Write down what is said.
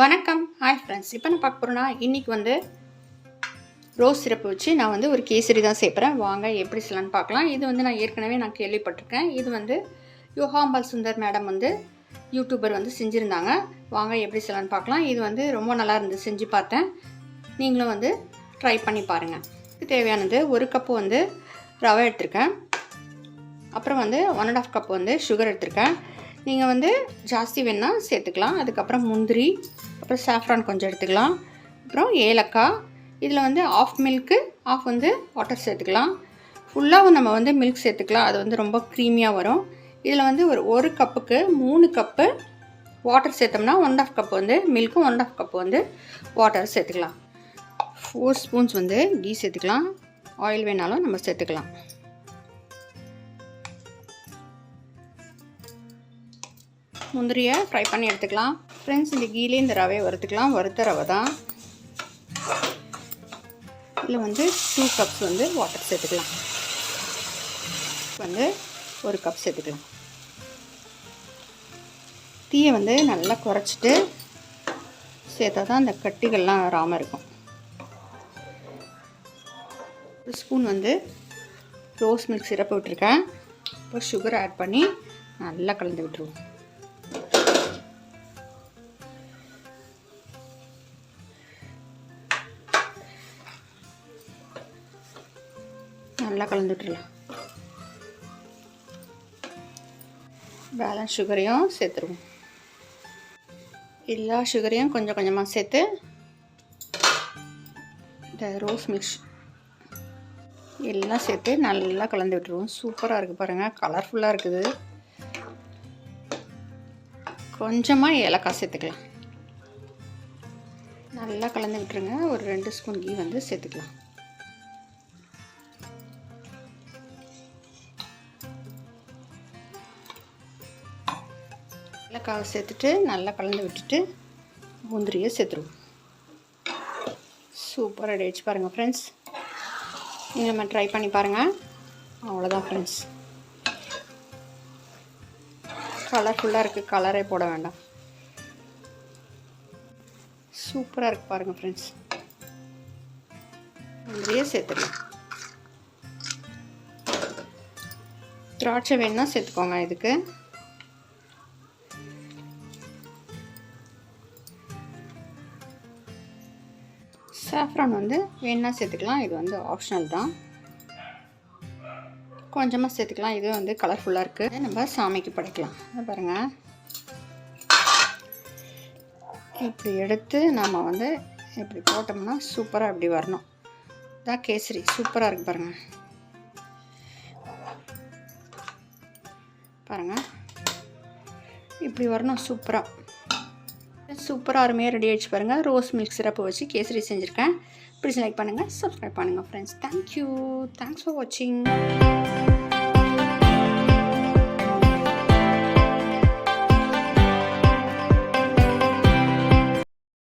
வணக்கம். Hi friends இப்போ நான் பார்க்க போகிறேன்னா இன்றைக்கி வந்து ரோஸ் சிரப்பு வச்சு நான் வந்து ஒரு கேசரி தான் சேர்க்குறேன் வாங்க எப்படி செய்யலான்னு பார்க்கலாம். இது வந்து நான் ஏற்கனவே நான் கேள்விப்பட்டிருக்கேன். இது வந்து யோகாம்பால் சுந்தர் மேடம் வந்து யூடியூபர் வந்து செஞ்சுருந்தாங்க. வாங்க எப்படி செய்யலான்னு பார்க்கலாம். இது வந்து ரொம்ப நல்லா இருந்து செஞ்சு பார்த்தேன். நீங்களும் வந்து ட்ரை பண்ணி பாருங்கள் இதுக்கு தேவையானது ஒரு கப்பு வந்து ரவை எடுத்திருக்கேன். அப்புறம் வந்து ஒன் அண்ட் ஆஃப் கப் வந்து சுகர் எடுத்திருக்கேன். நீங்கள் வந்து ஜாஸ்தி வேணால் சேர்த்துக்கலாம். அதுக்கப்புறம் முந்திரி அப்புறம் சாஃப்ரான் கொஞ்சம் எடுத்துக்கலாம். அப்புறம் ஏலக்காய். இதில் வந்து ஆஃப் மில்க்கு ஆஃப் வந்து வாட்டர் சேர்த்துக்கலாம். ஃபுல்லாக நம்ம வந்து மில்க் சேர்த்துக்கலாம். அது வந்து ரொம்ப க்ரீமியாக வரும். இதில் வந்து ஒரு ஒரு கப்புக்கு மூணு கப்பு வாட்டர் சேர்த்தோம்னா ஒன் ஆஃப் கப் வந்து மில்க்கும் ஒன் ஆஃப் கப் வந்து வாட்டர் சேர்த்துக்கலாம். ஃபோர் ஸ்பூன்ஸ் வந்து கீ சேர்த்துக்கலாம். ஆயில் வேணாலும் நம்ம சேர்த்துக்கலாம். முந்திரியை ஃப்ரை பண்ணி எடுத்துக்கலாம். ஃப்ரெண்ட்ஸ் இந்த கீழே இந்த ரவையை வறுத்துக்கலாம். வறுத்த ரவை தான். இதில் வந்து டூ கப்ஸ் வந்து வாட்டர் சேர்த்துக்கலாம். வந்து ஒரு கப் சேர்த்துக்கலாம். தீயை வந்து நல்லா குறைச்சிட்டு சேர்த்தா தான் அந்த கட்டிகள்லாம் வராமல் இருக்கும். ஒரு ஸ்பூன் வந்து ரோஸ் மில்க் சிரப்பு விட்டுருக்கேன். இப்போ சுகர் ஆட் பண்ணி நல்லா கலந்து விட்டுருவோம். நல்லா கலந்து விட்டுறலாம் பேலன்ஸ் சுகரையும் சேர்த்துருவோம். எல்லா சுகரையும் கொஞ்சம் கொஞ்சமாக சேர்த்து இந்த ரோஸ் மிக்ஸ் எல்லாம் சேர்த்து நல்லா கலந்து விட்டுருவோம் சூப்பராக இருக்குது பாருங்கள் கலர்ஃபுல்லாக இருக்குது. கொஞ்சமாக ஏலக்காய் சேர்த்துக்கலாம். நல்லா கலந்து விட்டுருங்க ஒரு ரெண்டு ஸ்பூன் கீ வந்து சேர்த்துக்கலாம். ஏலக்காவை சேர்த்துட்டு நல்லா கலந்து விட்டுட்டு முந்திரியை சேர்த்துருவோம். சூப்பராக ரெடி ஆயிடுச்சு பாருங்கள் ஃப்ரெண்ட்ஸ் நீங்கள் நம்ம ட்ரை பண்ணி பாருங்கள் அவ்வளோதான் ஃப்ரெண்ட்ஸ் கலர்ஃபுல்லாக இருக்குது கலரே போட வேண்டாம். சூப்பராக இருக்குது பாருங்கள் ஃப்ரெண்ட்ஸ் முந்திரியே சேர்த்துடலாம். திராட்சை வேணுன்னா சேர்த்துக்கோங்க இதுக்கு. சாஃப்ரான் வந்து வேணால் சேர்த்துக்கலாம். இது வந்து ஆப்ஷனல் தான். கொஞ்சமாக சேர்த்துக்கலாம். இது வந்து கலர்ஃபுல்லாக இருக்குது நம்ம சாமிக்கு படைக்கலாம். பாருங்கள் இப்படி எடுத்து நம்ம வந்து இப்படி போட்டோம்னா சூப்பராக இப்படி வரணும். இதான் கேசரி. சூப்பராக இருக்குது பாருங்கள் பாருங்கள் இப்படி வரணும் சூப்பராக சூப்பராக அருமையாக ரெடி ஆகிடுச்சு பாருங்கள் ரோஸ் மில்க் சிறப்பு வச்சு கேசரி செஞ்சுருக்கேன். பிடிச்சி லைக் பண்ணுங்கள் சப்ஸ்கிரைப் பண்ணுங்கள் ஃப்ரெண்ட்ஸ் தேங்க்யூ தேங்க்ஸ் ஃபார் வாட்சிங்